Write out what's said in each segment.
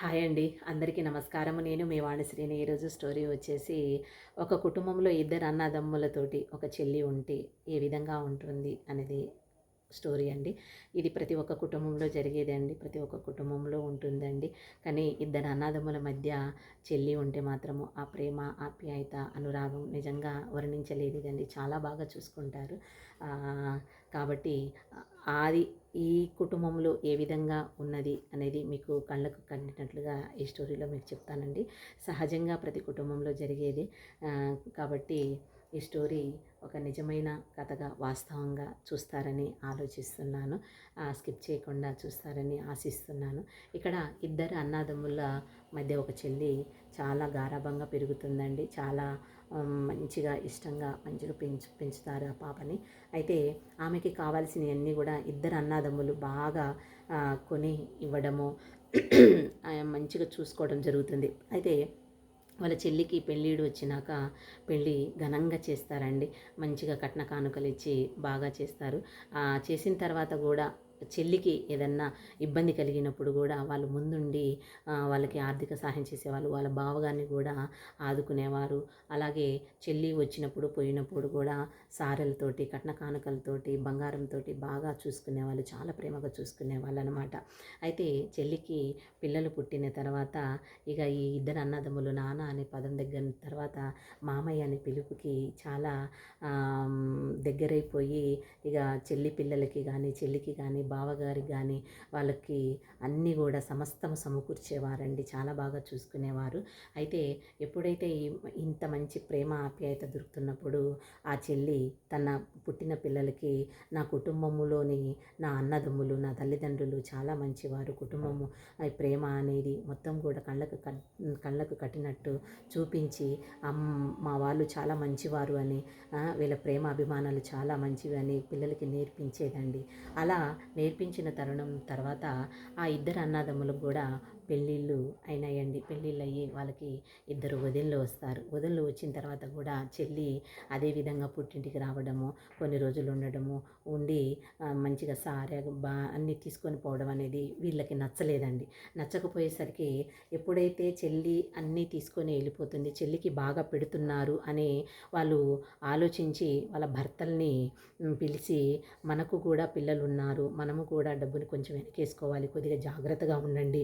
Hi అండి. అందరికీ నమస్కారము నేను మీ వాణిశ్రీని. ఈరోజు స్టోరీ వచ్చేసి ఒక కుటుంబంలో ఇద్దరు అన్నదమ్ములతోటి ఒక చెల్లి ఉంటే ఏ విధంగా ఉంటుంది అనేది స్టోరీ అండి. ఇది ప్రతి ఒక్క కుటుంబంలో జరిగేదండి ప్రతి ఒక్క కుటుంబంలో ఉంటుందండి. కానీ ఇద్దరు అన్నదమ్ముల మధ్య చెల్లి ఉంటే మాత్రము ఆ ప్రేమ ఆప్యాయత అనురాగం నిజంగా వర్ణించలేనిదండి. చాలా బాగా చూసుకుంటారు. కాబట్టి అది ఈ కుటుంబంలో ఏ విధంగా ఉన్నది అనేది మీకు కళ్ళకు కండినట్లుగా ఈ స్టోరీలో మీకు చెప్తానండి. సహజంగా ప్రతి కుటుంబంలో జరిగేది. కాబట్టి ఈ స్టోరీ ఒక నిజమైన కథగా వాస్తవంగా చూస్తారని ఆలోచిస్తున్నాను. స్కిప్ చేయకుండా చూస్తారని ఆశిస్తున్నాను. ఇక్కడ ఇద్దరు అన్నాదమ్ముల మధ్య ఒక చెల్లి చాలా గారాభంగా పెరుగుతుందండి. చాలా మంచిగా ఇష్టంగా మంచిగా పెంచు పెంచుతారు ఆ పాపని. అయితే ఆమెకి కావాల్సినవన్నీ కూడా ఇద్దరు అన్నదమ్ములు బాగా కొని ఇవ్వడము మంచిగా చూసుకోవడం జరుగుతుంది. అయితే వాళ్ళ చెల్లికి పెళ్ళిడు వచ్చినాక పెళ్ళి ఘనంగా చేస్తారండి. మంచిగా కట్న కానుకలు ఇచ్చి బాగా చేస్తారు. చేసిన తర్వాత కూడా చెల్లికి ఏదన్నా ఇబ్బంది కలిగినప్పుడు కూడా వాళ్ళు ముందుండి వాళ్ళకి ఆర్థిక సహాయం చేసేవాళ్ళు వాళ్ళ బావగారిని కూడా ఆదుకునేవారు. అలాగే చెల్లి వచ్చినప్పుడు పోయినప్పుడు కూడా సారెలతోటి కట్న కానుకలతోటి బంగారంతో బాగా చూసుకునేవాళ్ళు చాలా ప్రేమగా చూసుకునేవాళ్ళు అనమాట అయితే చెల్లికి పిల్లలు పుట్టిన తర్వాత ఇక ఈ ఇద్దరు అన్నదమ్ములు నాన్న అనే పదం దగ్గర తర్వాత మామయ్య అనే పిలుపుకి చాలా దగ్గరైపోయి ఇక చెల్లి పిల్లలకి కానీ చెల్లికి కానీ బావగారికి కానీ వాళ్ళకి అన్నీ కూడా సమస్తం సమకూర్చేవారండి. చాలా బాగా చూసుకునేవారు. అయితే ఎప్పుడైతే ఈ- ఇంత మంచి ప్రేమ ఆప్యాయత దొరుకుతున్నప్పుడు ఆ చెల్లి తన పుట్టిన పిల్లలకి నా కుటుంబములోని నా అన్నదమ్ములు నా తల్లిదండ్రులు చాలా మంచివారు. కుటుంబము ప్రేమ అనేది మొత్తం కూడా కళ్ళకు కళ్ళకు కట్టినట్టు చూపించి మా వాళ్ళు చాలా మంచివారు అని వీళ్ళ ప్రేమ అభిమానాలు చాలా మంచివి అని పిల్లలకి నేర్పించేదండి. అలా నేర్పించిన తరుణం తర్వాత ఆ ఇద్దరు అన్నదమ్ములకు కూడా పెళ్ళిళ్ళు అయినాయండి. పెళ్ళిళ్ళు అయ్యి వాళ్ళకి ఇద్దరు వదినలు వస్తారు. వదినలు వచ్చిన తర్వాత కూడా చెల్లి అదే విధంగా పుట్టింటికి రావడము కొన్ని రోజులు ఉండడము ఉండి మంచిగా సారే బా అన్నీ తీసుకొని పోవడం అనేది వీళ్ళకి నచ్చలేదండి. నచ్చకపోయేసరికి ఎప్పుడైతే చెల్లి అన్నీ తీసుకొని వెళ్ళిపోతుంది చెల్లికి బాగా పెడుతున్నారు అని వాళ్ళు ఆలోచించి వాళ్ళ భర్తల్ని పిలిచి మనకు కూడా పిల్లలు ఉన్నారు మనము కూడా డబ్బుని కొంచెం వెనకేసుకోవాలి కొద్దిగా జాగ్రత్తగా ఉండండి.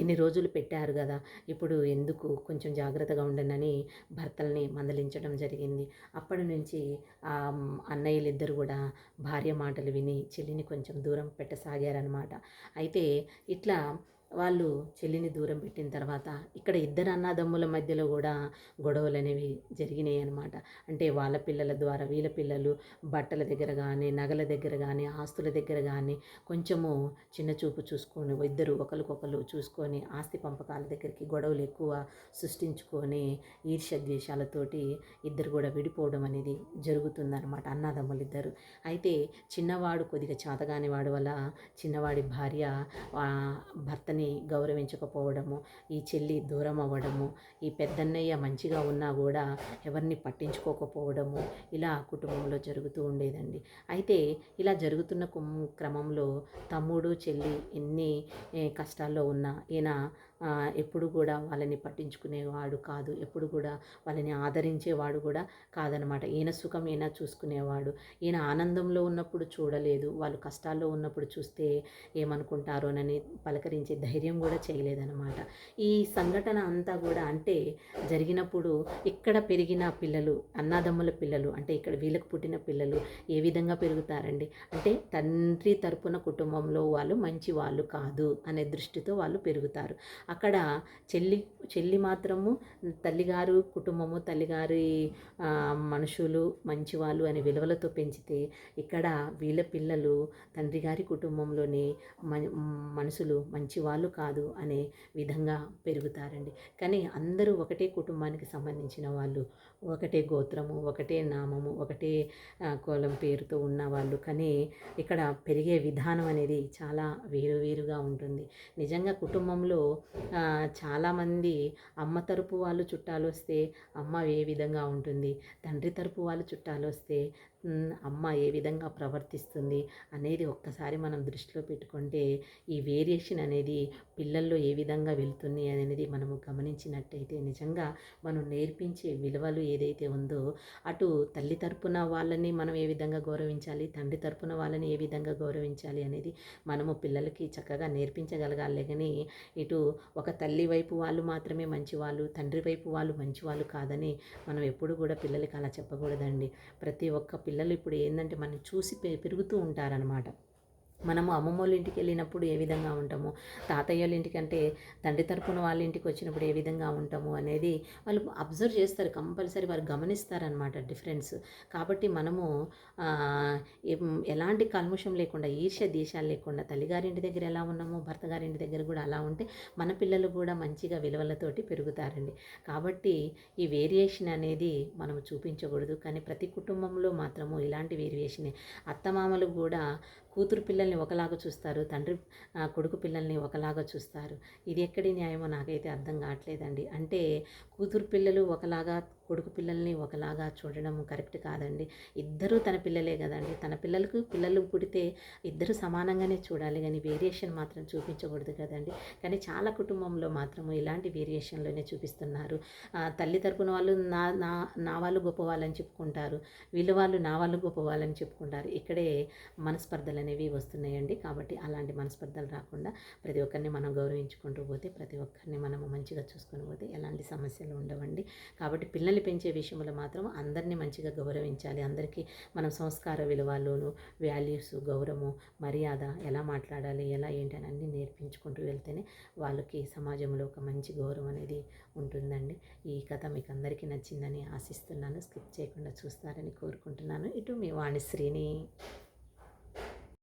ఇన్ని రోజులు పెట్టారు కదా ఇప్పుడు ఎందుకు కొంచెం జాగ్రత్తగా ఉండండి అని భర్తల్ని మందలించడం జరిగింది. అప్పటి నుంచి ఆ అన్నయ్యలు ఇద్దరు కూడా భార్య మాటలు విని చెల్లిని కొంచెం దూరం పెట్టసాగారనమాట అయితే ఇట్లా వాళ్ళు చెల్లిని దూరం పెట్టిన తర్వాత ఇక్కడ ఇద్దరు అన్నదమ్ముల మధ్యలో కూడా గొడవలు అనేవి జరిగినాయి అనమాట అంటే వాళ్ళ పిల్లల ద్వారా వీళ్ళ పిల్లలు బట్టల దగ్గర కానీ నగల దగ్గర కానీ ఆస్తుల దగ్గర కానీ కొంచెము చిన్న చూపు చూసుకొని ఇద్దరు ఒకరికొకరు చూసుకొని ఆస్తి పంపకాల దగ్గరికి గొడవలు ఎక్కువ సృష్టించుకొని ఈర్ష్య ద్వేషాలతోటి ఇద్దరు కూడా విడిపోవడం అనేది జరుగుతుందన్నమాట అన్నదమ్ములు ఇద్దరు. అయితే చిన్నవాడు కొద్దిగా చేతగాని వాడు వల్ల చిన్నవాడి భార్య భర్తని భర్తని గౌరవించకపోవడము ఈ చెల్లి దూరం అవ్వడము ఈ పెద్దన్నయ్య మంచిగా ఉన్నా కూడా ఎవరిని పట్టించుకోకపోవడము ఇలా కుటుంబంలో జరుగుతూ ఉండేదండి. అయితే ఇలా జరుగుతున్న కుం- క్రమంలో తమ్ముడు చెల్లి ఎన్ని కష్టాల్లో ఉన్నా ఈయన ఎప్పుడు కూడా వాళ్ళని పట్టించుకునేవాడు కాదు. ఎప్పుడు కూడా వాళ్ళని ఆదరించేవాడు కూడా కాదనమాట. ఈయన సుఖం ఈయన చూసుకునేవాడు. ఈయన ఆనందంలో ఉన్నప్పుడు చూడలేదు. వాళ్ళు కష్టాల్లో ఉన్నప్పుడు చూస్తే ఏమనుకుంటారోనని పలకరించే ధైర్యం కూడా చేయలేదన్నమాట ఈ సంఘటన అంతా కూడా అంటే జరిగినప్పుడు ఇక్కడ పెరిగిన పిల్లలు అన్నదమ్ముల పిల్లలు అంటే ఇక్కడ వీళ్ళకు పుట్టిన పిల్లలు ఏ విధంగా పెరుగుతారండి? అంటే తండ్రి తరపున కుటుంబంలో వాళ్ళు మంచి వాళ్ళు కాదు అనే దృష్టితో వాళ్ళు పెరుగుతారు. అక్కడ చెల్లి చెల్లి మాత్రము తల్లిగారు కుటుంబము తల్లిగారి మనుషులు మంచివాళ్ళు అనే విలువలతో పెంచితే ఇక్కడ వీళ్ళ పిల్లలు తండ్రి గారి కుటుంబంలోని మనుషులు మంచివాళ్ళు కాదు అనే విధంగా పెరుగుతారండి. కానీ అందరూ ఒకటే కుటుంబానికి సంబంధించిన వాళ్ళు ఒకటే గోత్రము ఒకటే నామము ఒకటే కులం పేరుతో ఉన్నవాళ్ళు కానీ ఇక్కడ పెరిగే విధానం అనేది చాలా వేరు వేరుగా ఉంటుంది. నిజంగా కుటుంబంలో చాలామంది అమ్మ తరపు వాళ్ళు చుట్టాలు వస్తే అమ్మ ఏ విధంగా ఉంటుంది తండ్రి తరపు వాళ్ళు చుట్టాలు వస్తే అమ్మ ఏ విధంగా ప్రవర్తిస్తుంది అనేది ఒక్కసారి మనం దృష్టిలో పెట్టుకుంటే ఈ వేరియేషన్ అనేది పిల్లల్లో ఏ విధంగా వెళ్తుంది అనేది మనము గమనించినట్టయితే నిజంగా మనం నేర్పించే విలువలు ఏదైతే ఉందో అటు తల్లి తరపున వాళ్ళని మనం ఏ విధంగా గౌరవించాలి తండ్రి తరపున వాళ్ళని ఏ విధంగా గౌరవించాలి అనేది మనము పిల్లలకి చక్కగా నేర్పించగలగాలి. కానీ ఇటు ఒక తల్లి వైపు వాళ్ళు మాత్రమే మంచివాళ్ళు తండ్రి వైపు వాళ్ళు మంచివాళ్ళు కాదని మనం ఎప్పుడు కూడా పిల్లలకి అలా చెప్పకూడదండి. ప్రతి ఒక్క పిల్లలు ఇప్పుడు ఏంటంటే మనం చూసి పె- పెరుగుతూ ఉంటారనమాట మనము అమ్మమ్మ వాళ్ళ ఇంటికి వెళ్ళినప్పుడు ఏ విధంగా ఉంటాము? తాతయ్య వాళ్ళ తండ్రి తరపున వాళ్ళ ఇంటికి వచ్చినప్పుడు ఏ విధంగా ఉంటాము అనేది వాళ్ళు అబ్జర్వ్ చేస్తారు కంపల్సరీ వారు గమనిస్తారనమాట డిఫరెన్స్. కాబట్టి మనము ఎలాంటి కల్ముషం లేకుండా ఈర్ష్య దేశాలు లేకుండా తల్లిగారింటి దగ్గర ఎలా ఉన్నామో భర్త గారింటి దగ్గర కూడా అలా ఉంటే మన పిల్లలు కూడా మంచిగా విలువలతోటి పెరుగుతారండి. కాబట్టి ఈ వేరియేషన్ అనేది మనం చూపించకూడదు. కానీ ప్రతి కుటుంబంలో మాత్రము ఇలాంటి వేరియేషనే. అత్తమామలు కూడా కూతురు పిల్లల్ని ఒకలాగా చూస్తారు తండ్రి కొడుకు పిల్లల్ని ఒకలాగా చూస్తారు. ఇది ఎక్కడి న్యాయమో నాకైతే అర్థం కావట్లేదండి. అంటే కూతురు పిల్లలు ఒకలాగా కొడుకు పిల్లల్ని ఒకలాగా చూడడం కరెక్ట్ కాదండి. ఇద్దరూ తన పిల్లలే కదండి. తన పిల్లలకు పిల్లలు పుడితే ఇద్దరు సమానంగానే చూడాలి కానీ వేరియేషన్ మాత్రం చూపించకూడదు కదండి. కానీ చాలా కుటుంబంలో మాత్రము ఇలాంటి వేరియేషన్లోనే చూపిస్తున్నారు. తల్లి తరపున వాళ్ళు నా నా నా వాళ్ళు గొప్ప వాళ్ళని చెప్పుకుంటారు. వీళ్ళ వాళ్ళు నా వాళ్ళు గొప్ప వాళ్ళని చెప్పుకుంటారు. ఇక్కడే మనస్పర్ధలని అనేవి వస్తున్నాయండి. కాబట్టి అలాంటి మనస్పర్ధలు రాకుండా ప్రతి ఒక్కరిని మనం గౌరవించుకుంటూ పోతే ప్రతి ఒక్కరిని మనము మంచిగా చూసుకొని పోతే ఎలాంటి సమస్యలు ఉండవండి. కాబట్టి పిల్లల్ని పెంచే విషయంలో మాత్రం అందరినీ మంచిగా గౌరవించాలి. అందరికీ మనం సంస్కార విలువలోను వాల్యూస్ గౌరవము మర్యాద ఎలా మాట్లాడాలి ఎలా ఏంటి అని అన్నీ నేర్పించుకుంటూ వెళ్తేనే వాళ్ళకి సమాజంలో ఒక మంచి గౌరవం అనేది ఉంటుందండి. ఈ కథ మీకు అందరికీ నచ్చిందని ఆశిస్తున్నాను. స్కిప్ చేయకుండా చూస్తారని కోరుకుంటున్నాను. ఇటు మీ వాణిశ్రీని